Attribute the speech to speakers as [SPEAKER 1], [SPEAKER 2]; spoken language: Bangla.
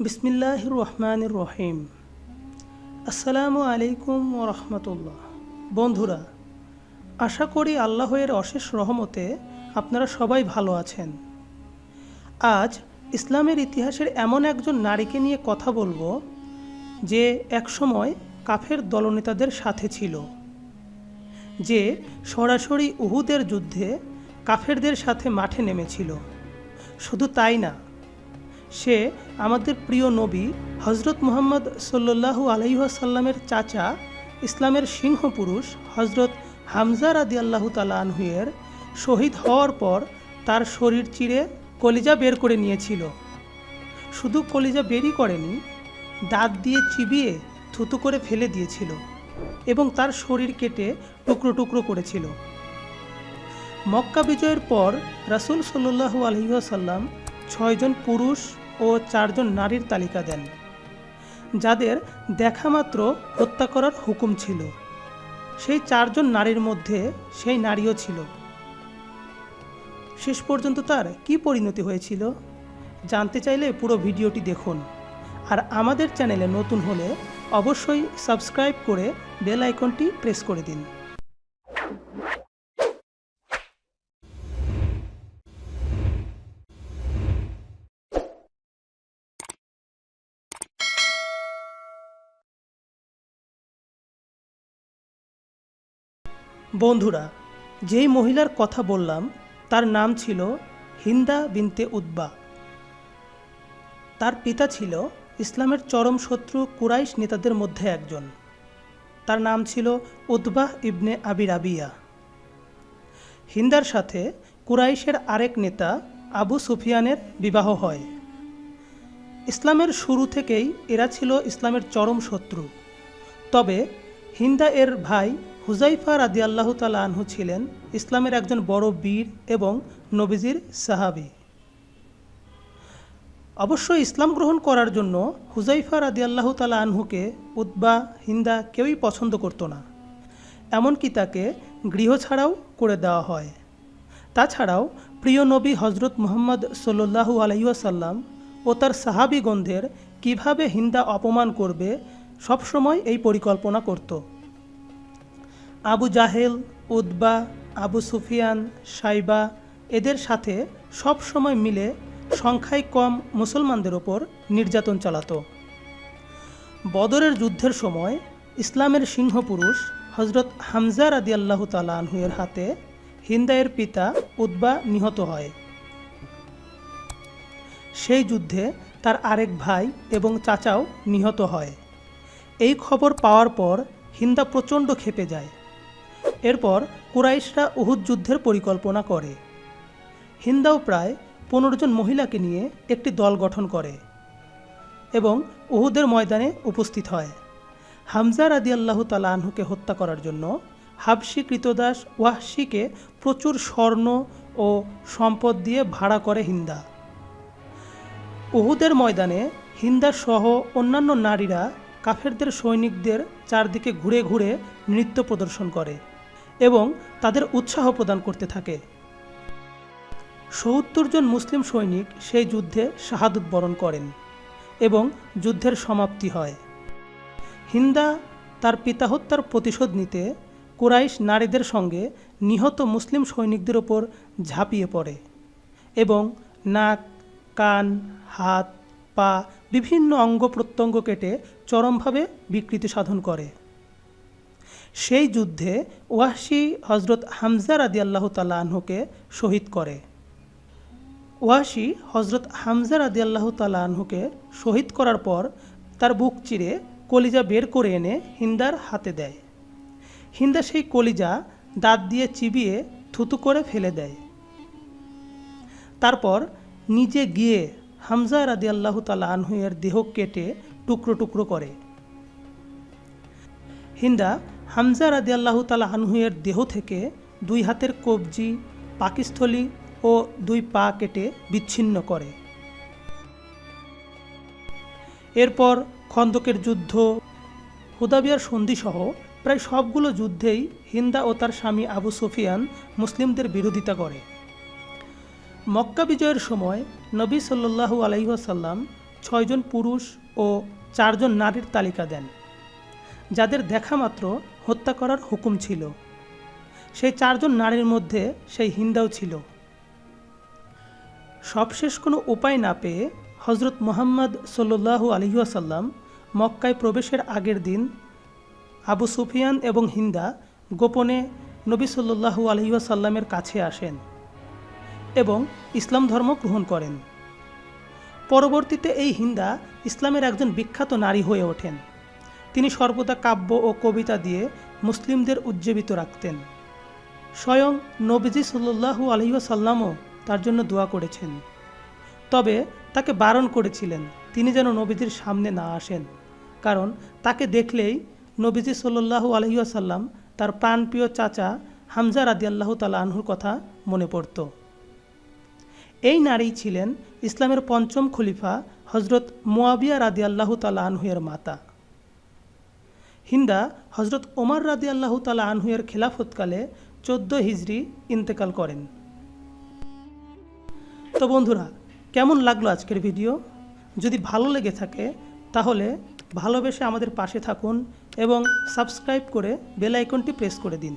[SPEAKER 1] বিসমিল্লাহ রহমান রহিম আসসালামু আলাইকুম ও রহমতুল্লাহ বন্ধুরা, আশা করি আল্লাহের অশেষ রহমতে আপনারা সবাই ভালো আছেন। আজ ইসলামের ইতিহাসের এমন একজন নারীকে নিয়ে কথা বলব যে একসময় কাফের দলনেতাদের সাথে ছিল। যে সরাসরি উহুদের যুদ্ধে কাফেরদের সাথে মাঠে নেমেছিল। শুধু তাই না সে আমাদের প্রিয় নবী হজরত মুহাম্মদ সাল্লু আলহিহাসাল্লামের চাচা, ইসলামের সিংহ পুরুষ হজরত হামজা রাদি আল্লাহ তালানহুয়ের শহীদ হওয়ার পর তার শরীর চিরে কলিজা বের করে নিয়েছিল। শুধু কলিজা বেরই করেনি, দাঁত দিয়ে চিবিয়ে থুতু করে ফেলে দিয়েছিল এবং তার শরীর কেটে টুকরো টুকরো করেছিল। মক্কা বিজয়ের পর রাসুল সাল্লু আলহিহাসাল্লাম ছয়জন পুরুষ ও চারজন নারীর তালিকা দেন, যাদের দেখামাত্র হত্যা করার হুকুম ছিল। সেই চারজন নারীর মধ্যে সেই নারীও ছিল। শেষ পর্যন্ত তার কি পরিণতি হয়েছিল জানতে চাইলে পুরো ভিডিওটি দেখুন। আর আমাদের চ্যানেলে নতুন হলে অবশ্যই সাবস্ক্রাইব করে বেল আইকনটি প্রেস করে দিন। বন্ধুরা, যেই মহিলার কথা বললাম, তার নাম ছিল হিন্দা বিনতে উদ্বা তার পিতা ছিল ইসলামের চরম শত্রু কুরাইশ নেতাদের মধ্যে একজন। তার নাম ছিল উদ্বাহ ইবনে আবির আবিয়া হিন্দার সাথে কুরাইশের আরেক নেতা আবু সুফিয়ানের বিবাহ হয়। ইসলামের শুরু থেকেই এরা ছিল ইসলামের চরম শত্রু। তবে হিন্দা এর ভাই হুজাইফা রাদি আল্লাহ তালা আনহু ছিলেন ইসলামের একজন বড় বীর এবং নবীজির সাহাবি। অবশ্য ইসলাম গ্রহণ করার জন্য হুজাইফা রাদি আল্লাহ তালা আনহুকে উদ্বা হিন্দা কেউই পছন্দ করত না। এমনকি তাকে গৃহ ছাড়াও করে দেওয়া হয়। তাছাড়াও প্রিয় নবী হজরত মোহাম্মদ সাল্লু আলাইসাল্লাম ও তার সাহাবিগন্ধের কীভাবে হিন্দা অপমান করবে সবসময় এই পরিকল্পনা করত। আবু জাহেল উদ্বা আবু সুফিয়ান, সাইবা এদের সাথে সব সময় মিলে সংখ্যায় কম মুসলমানদের ওপর নির্যাতন চালাত। বদরের যুদ্ধের সময় ইসলামের সিংহপুরুষ হজরত হামজা রাদি আল্লাহ তালাহুয়ের হাতে হিন্দায়ের পিতা উদ্বা নিহত হয়। সেই যুদ্ধে তার আরেক ভাই এবং চাচাও নিহত হয়। এই খবর পাওয়ার পর হিন্দা প্রচণ্ড খেপে যায়। এরপর কুরাইশরা উহুদ যুদ্ধের পরিকল্পনা করে। হিন্দাও প্রায় পনেরো জন মহিলাকে নিয়ে একটি দল গঠন করে এবং উহুদের ময়দানে উপস্থিত হয়। হামজা রাদি আল্লাহ তালা আনহুকে হত্যা করার জন্য হাবসি কৃতদাস ওয়াহশিকে প্রচুর স্বর্ণ ও সম্পদ দিয়ে ভাড়া করে হিন্দা। উহুদের ময়দানে হিন্দা সহ অন্যান্য নারীরা কাফেরদের সৈনিকদের চারদিকে ঘুরে ঘুরে নৃত্য প্রদর্শন করে। এবং তাদের উৎসাহ প্রদান করতে থাকে। সত্তর জন মুসলিম সৈনিক সেই যুদ্ধে শাহাদুত বরণ করেন এবং যুদ্ধের সমাপ্তি হয়। হিন্দা তার পিতা হত্যার প্রতিশোধ নিতে কুরাইশ নারীদের সঙ্গে নিহত মুসলিম সৈনিকদের ওপর ঝাঁপিয়ে পড়ে এবং নাক, কান, হাত, পা বিভিন্ন অঙ্গ প্রত্যঙ্গ কেটে চরমভাবে বিকৃতি সাধন করে। সেই যুদ্ধে ওয়াহশি হজরত হামজা রাদি আল্লাহ তাল্লা আনহুকে শহীদ করে। ওয়াহশি হজরত হামজা রাদি আল্লাহ তাল্লা আনহুকে শহীদ করার পর তার বুক চিরে কলিজা বের করে এনে হিন্দার হাতে দেয়। হিন্দা সেই কলিজা দাঁত দিয়ে চিবিয়ে থুতু করে ফেলে দেয়। তারপর নিজে গিয়ে হামজা রাদি আল্লাহ তালা আনহুয়ের দেহ কেটে টুকরো টুকরো করে। হিন্দা হামজা রাদি আল্লাহ তালা আনহুয়ের দেহ থেকে দুই হাতের কবজি, পাকিস্থলী ও দুই পা কেটে বিচ্ছিন্ন করে। এরপর খন্দকের যুদ্ধ, হুদাবিয়ার সন্ধিসহ প্রায় সবগুলো যুদ্ধেই হিন্দা ও তার স্বামী আবু সুফিয়ান মুসলিমদের বিরোধিতা করে। মক্কা বিজয়ের সময় নবী সাল্লু আলাইসাল্লাম ছয়জন পুরুষ ও চারজন নারীর তালিকা দেন, যাদের দেখা মাত্র হত্যা করার হুকুম ছিল। সেই চারজন নারীর মধ্যে সেই হিন্দাও ছিল। সবশেষ কোনো উপায় না পেয়ে হজরত মোহাম্মদ সল্লু আলহিউসাল্লাম মক্কায় প্রবেশের আগের দিন আবু সুফিয়ান এবং হিন্দা গোপনে নবী সাল্লু আলহিউসাল্লামের কাছে আসেন এবং ইসলাম ধর্ম গ্রহণ করেন। পরবর্তীতে এই হিন্দা ইসলামের একজন বিখ্যাত নারী হয়ে ওঠেন। তিনি সর্বদা কাব্য ও কবিতা দিয়ে মুসলিমদের উজ্জীবিত রাখতেন। স্বয়ং নবীজি সাল্লু আলহিউসাল্লামও তার জন্য দোয়া করেছেন। তবে তাকে বারণ করেছিলেন, তিনি যেন নবীজির সামনে না আসেন। কারণ তাকে দেখলেই নবীজি সাল্লু আলহিউসাল্লাম তার প্রাণপ্রিয় চাচা হামজা রাদিয়াল্লাহ তালা আনহুর কথা মনে পড়ত। এই নারী ছিলেন ইসলামের পঞ্চম খলিফা হজরত মোয়াবিয়া রাদি আল্লাহ তালা আনহুয়ের মাতা। হিন্দা হজরত ওমর রাদি আল্লাহ তালা আনহুয়ের খেলাফতকালে চোদ্দ হিজড়ি ইন্তেকাল করেন। তো বন্ধুরা, কেমন লাগল আজকের ভিডিও? যদি ভালো লেগে থাকে, তাহলে ভালোবেসে আমাদের পাশে থাকুন এবং সাবস্ক্রাইব করে বেল আইকনটি প্রেস করে দিন।